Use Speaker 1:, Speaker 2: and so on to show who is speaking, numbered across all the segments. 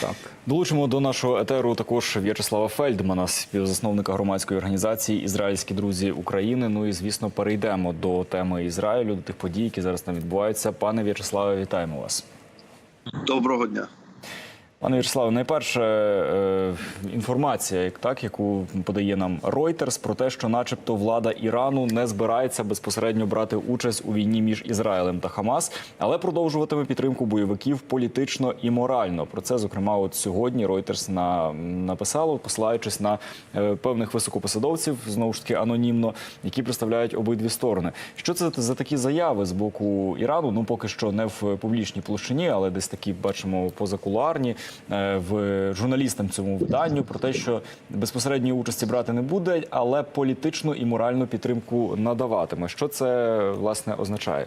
Speaker 1: Так.
Speaker 2: Долучимо до нашого етеру також В'ячеслава Фельдмана, співзасновника громадської організації Ізраїльські друзі України. Ну і звісно, перейдемо до теми Ізраїлю, до тих подій, які зараз там відбуваються. Пане В'ячеславе, вітаємо вас.
Speaker 3: Доброго дня.
Speaker 2: Пане В'ячеславе, найперше е, інформація, як так, яку подає нам Reuters, про те, що, начебто, влада Ірану не збирається безпосередньо брати участь у війні між Ізраїлем та Хамас, але продовжуватиме підтримку бойовиків політично і морально. Про це, зокрема, от сьогодні Reuters на написало, посилаючись на е, певних високопосадовців, знову ж таки анонімно, які представляють обидві сторони. Що це за такі заяви з боку Ірану? Ну поки що не в публічній площині, але десь такі бачимо позакулуарні е, в журналістам цьому виданню про те, що безпосередньої участі брати не буде, але політичну і моральну підтримку надаватиме. Що це власне означає?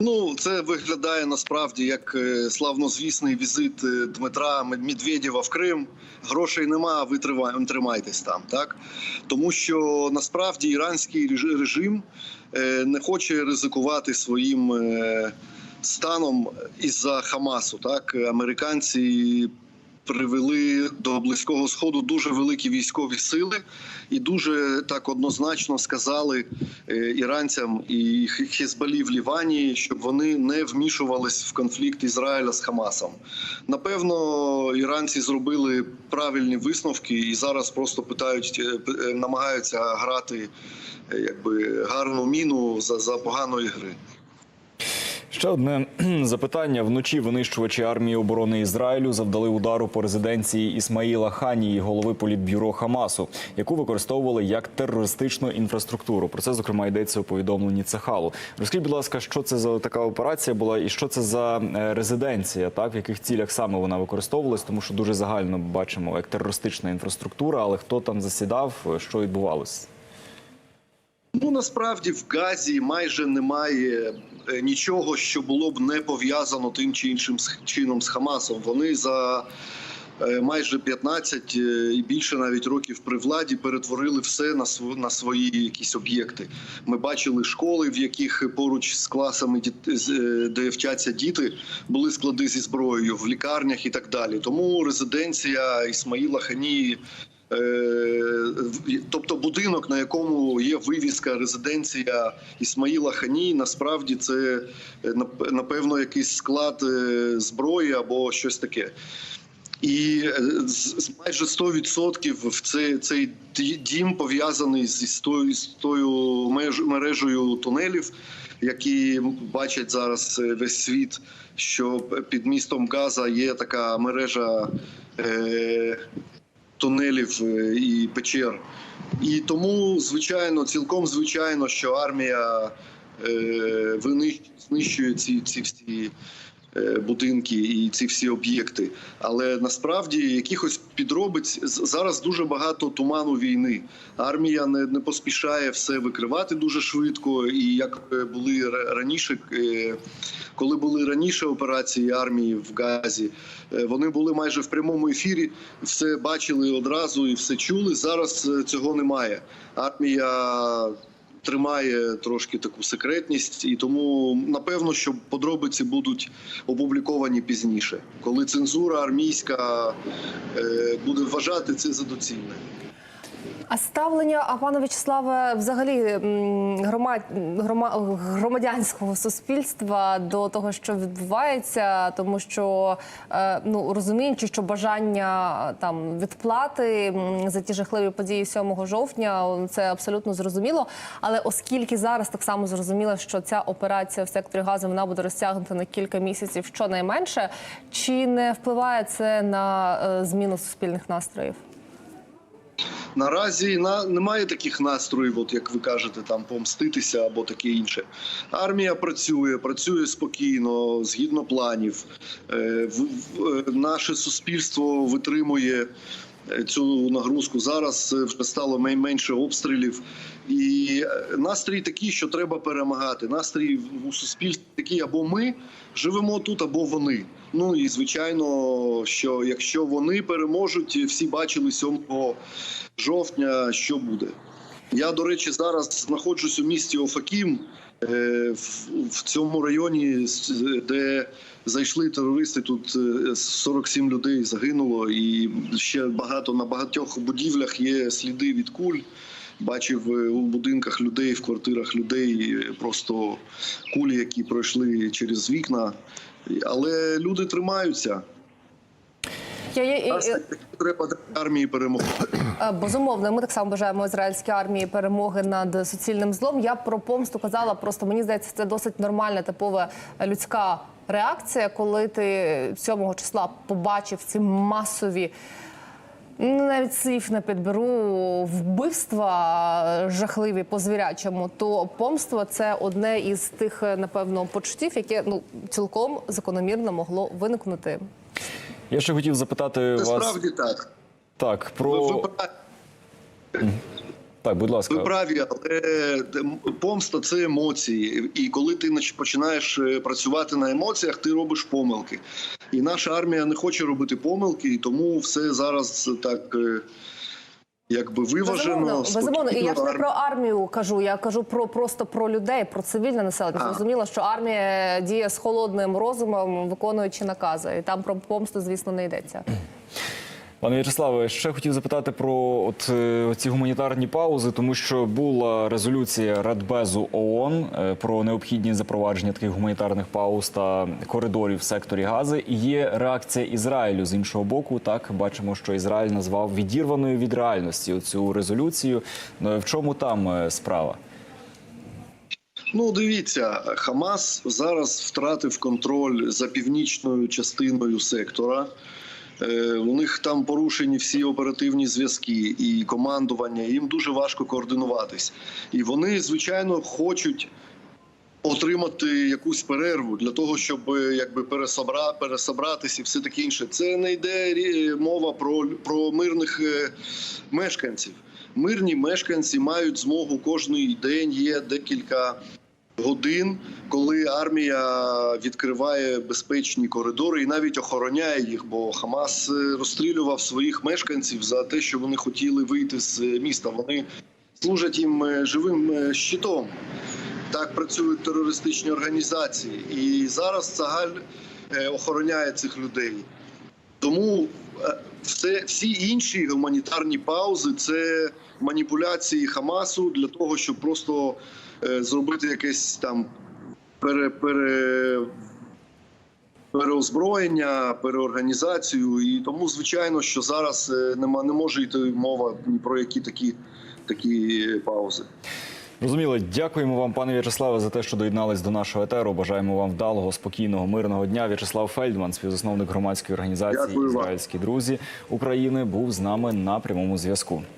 Speaker 3: Ну, це виглядає насправді як е, славнозвісний візит е, Дмитра Медведєва в Крим. Грошей нема, ви тримайтесь там, так тому що насправді іранський режим е, не хоче ризикувати своїм станом із-за Хамасу. Так, американці привели до близького сходу дуже великі військові сили, і дуже так однозначно сказали е, іранцям і Х- в Лівані, щоб вони не вмішувались в конфлікт Ізраїля з Хамасом. Напевно, іранці зробили правильні висновки і зараз просто питають, е, е, намагаються грати якби гарну міну за, за поганої гри.
Speaker 2: Ще одне запитання. Вночі винищувачі армії оборони Ізраїлю завдали удару по резиденції Ісмаїла Ханії, голови політбюро Хамасу, яку використовували як терористичну інфраструктуру. Про це зокрема йдеться у повідомленні Цехалу. Розкажіть, будь ласка, що це за така операція була, і що це за е, резиденція, так в яких цілях саме вона використовувалась, тому що дуже загально бачимо як терористична інфраструктура, але хто там засідав, що відбувалось?
Speaker 3: Ну насправді в Газі майже немає е, нічого, що було б не пов'язано тим чи іншим чином з Хамасом. Вони за е, майже 15 е, і більше навіть років при владі перетворили все на свої якісь об'єкти. Ми бачили школи, в яких поруч з класами де вчаться діти, були склади зі зброєю в лікарнях і так далі. Тому резиденція Ісмаїла Ханії. Е, Тобто будинок, на якому є вивіска резиденція Ісмаїла Хані, насправді це е, напевно якийсь склад е, зброї або щось таке. І майже 100% в цей, цей дім пов'язаний з тою, з тою мережею тунелів, які бачать зараз весь світ, що під містом Газа є така мережа. Тунелів е, і печер. І тому, звичайно, цілком звичайно, що армія е, винищ- знищує ці, ці всі будинки і ці всі об'єкти. Але насправді якихось підробиць зараз дуже багато туману війни. Армія не, не поспішає все викривати дуже швидко. І як е, були раніше, е, коли були раніше операції армії в Газі, е, вони були майже в прямому ефірі, все бачили одразу і все чули. Зараз е, цього немає. Армія тримає трошки таку секретність, і тому напевно, що подробиці будуть опубліковані пізніше, коли цензура армійська е, буде вважати це за доцільне.
Speaker 1: А ставлення, а пане В'ячеславе, взагалі громад, громадянського суспільства до того, що відбувається, тому що е, ну розуміючи, що бажання там відплати за ті жахливі події 7 жовтня, це абсолютно зрозуміло. Але оскільки зараз так само зрозуміло, що ця операція в секторі газу вона буде розтягнута на кілька місяців, щонайменше, чи не впливає це на е, зміну суспільних настроїв?
Speaker 3: Наразі на немає таких настроїв, от як ви кажете, там помститися або таке інше. Армія працює, працює спокійно, згідно планів. Е, в, в, е, наше суспільство витримує е, цю нагрузку. Зараз е, вже стало менше обстрілів, і настрій такий, що треба перемагати. Настрій у суспільстві такий, або ми живемо тут, або вони. Ну і звичайно, що якщо вони переможуть, всі бачили 7 жовтня, що буде. Я, до речі, зараз знаходжусь у місті Офакім, е, в, цьому районі, де зайшли терористи. Тут е, 47 людей загинуло, і ще багато на багатьох будівлях є сліди від куль. Бачив е, у будинках людей, в квартирах людей е, просто кулі, які пройшли через вікна. Але люди тримаються.
Speaker 1: Я, я, я-
Speaker 3: треба армії перемогти.
Speaker 1: Е, Безумовно, ми так само бажаємо ізраїльській армії перемоги над суцільним злом. Я про помсту казала. Просто мені здається, це досить нормальна типова людська реакція, коли ти 7 числа побачив ці масові. Ну, Навіть слів не підберу вбивства жахливі по звірячому, то помство це одне із тих, е, напевно, почуттів, яке ну цілком закономірно могло виникнути.
Speaker 2: Я ще хотів запитати
Speaker 3: Це
Speaker 2: вас
Speaker 3: справді так.
Speaker 2: так про
Speaker 3: ви праві.
Speaker 2: Так, будь ласка.
Speaker 3: Ви праві, але помста це емоції. І коли ти починаєш е, працювати на емоціях, ти робиш помилки. І наша армія не хоче робити помилки, і тому все зараз так. е, Якби виважено,
Speaker 1: Безумовно, безумовно. І я ж не про армію кажу, я кажу про просто про людей, про цивільне населення. Зрозуміло, що армія діє з холодним розумом, виконуючи накази, і там про помсту, звісно, не йдеться.
Speaker 2: Пане В'ячеславе, ще хотів запитати про от е, ці гуманітарні паузи, тому що була резолюція Радбезу ООН е, про необхідність запровадження таких гуманітарних пауз та коридорів в секторі Гази. І є реакція Ізраїлю з іншого боку. Так бачимо, що Ізраїль назвав відірваною від реальності цю резолюцію. Ну, В чому там е, справа?
Speaker 3: Ну, дивіться, Хамас зараз втратив контроль за північною частиною сектора. Е, У них там порушені всі оперативні зв'язки і командування. Їм дуже важко координуватись. І вони, звичайно, хочуть отримати якусь перерву для того, щоб е, якби пересобра, пересобратись і все таке інше. Це не йде мова про, про мирних е, мешканців. Мирні мешканці мають змогу кожний день є декілька годин, коли армія відкриває безпечні коридори і навіть охороняє їх, бо Хамас е, розстрілював своїх мешканців за те, що вони хотіли вийти з е, міста. Вони служать їм е, живим щитом. Так працюють терористичні організації, і зараз Цагаль охороняє цих людей. Тому все, всі інші гуманітарні паузи це маніпуляції Хамасу для того, щоб просто е, зробити якесь там пере, пере, переозброєння, переорганізацію. І тому, звичайно, що зараз е, нема, не може йти мова ні про які такі, такі паузи.
Speaker 2: Розуміло, дякуємо вам, пане В'ячеславе, за те, що доєднались до нашого етеру. Бажаємо вам вдалого, спокійного, мирного дня. В'ячеслав Фельдман, співзасновник громадської організації
Speaker 3: Дякую.
Speaker 2: Ізраїльські друзі України, був з нами на прямому зв'язку.